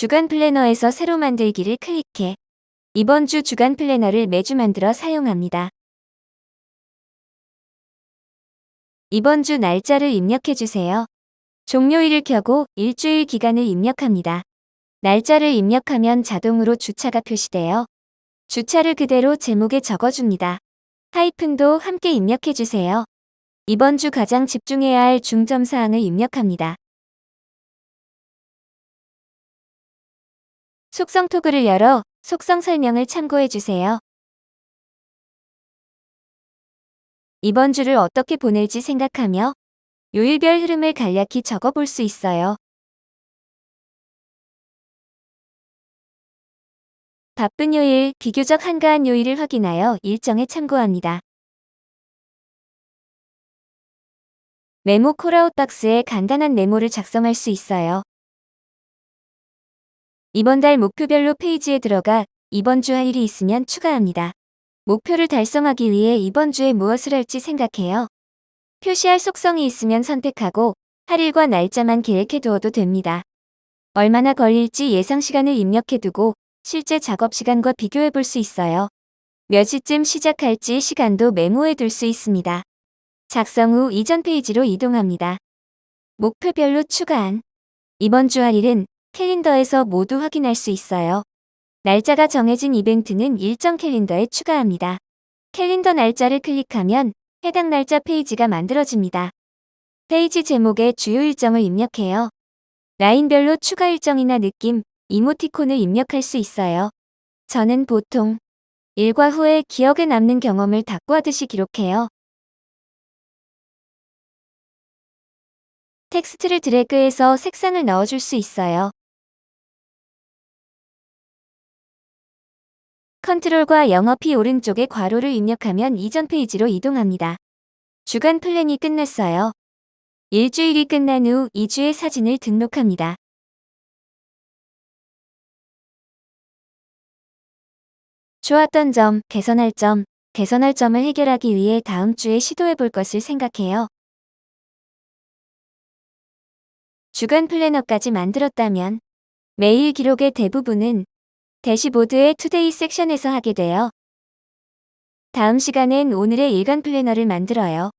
주간 플래너에서 새로 만들기를 클릭해 이번 주 주간 플래너를 매주 만들어 사용합니다. 이번 주 날짜를 입력해 주세요. 종료일을 켜고 일주일 기간을 입력합니다. 날짜를 입력하면 자동으로 주차가 표시되어 주차를 그대로 제목에 적어줍니다. 하이픈도 함께 입력해 주세요. 이번 주 가장 집중해야 할 중점 사항을 입력합니다. 속성 토글을 열어 속성 설명을 참고해 주세요. 이번 주를 어떻게 보낼지 생각하며 요일별 흐름을 간략히 적어 볼 수 있어요. 바쁜 요일, 비교적 한가한 요일을 확인하여 일정에 참고합니다. 메모 콜아웃 박스에 간단한 메모를 작성할 수 있어요. 이번 달 목표별로 페이지에 들어가 이번 주 할 일이 있으면 추가합니다. 목표를 달성하기 위해 이번 주에 무엇을 할지 생각해요. 표시할 속성이 있으면 선택하고 할 일과 날짜만 계획해 두어도 됩니다. 얼마나 걸릴지 예상 시간을 입력해 두고 실제 작업 시간과 비교해 볼 수 있어요. 몇 시쯤 시작할지 시간도 메모해 둘 수 있습니다. 작성 후 이전 페이지로 이동합니다. 목표별로 추가한 이번 주 할 일은 캘린더에서 모두 확인할 수 있어요. 날짜가 정해진 이벤트는 일정 캘린더에 추가합니다. 캘린더 날짜를 클릭하면 해당 날짜 페이지가 만들어집니다. 페이지 제목에 주요 일정을 입력해요. 라인별로 추가 일정이나 느낌, 이모티콘을 입력할 수 있어요. 저는 보통 일과 후에 기억에 남는 경험을 닭구하듯이 기록해요. 텍스트를 드래그해서 색상을 넣어줄 수 있어요. 컨트롤과 P 오른쪽에 괄호를 입력하면 이전 페이지로 이동합니다. 주간 플랜이 끝났어요. 일주일이 끝난 후 2주의 사진을 등록합니다. 좋았던 점, 개선할 점, 개선할 점을 해결하기 위해 다음 주에 시도해 볼 것을 생각해요. 주간 플래너까지 만들었다면 매일 기록의 대부분은 대시보드의 투데이 섹션에서 하게 돼요. 다음 시간엔 오늘의 일간 플래너를 만들어요.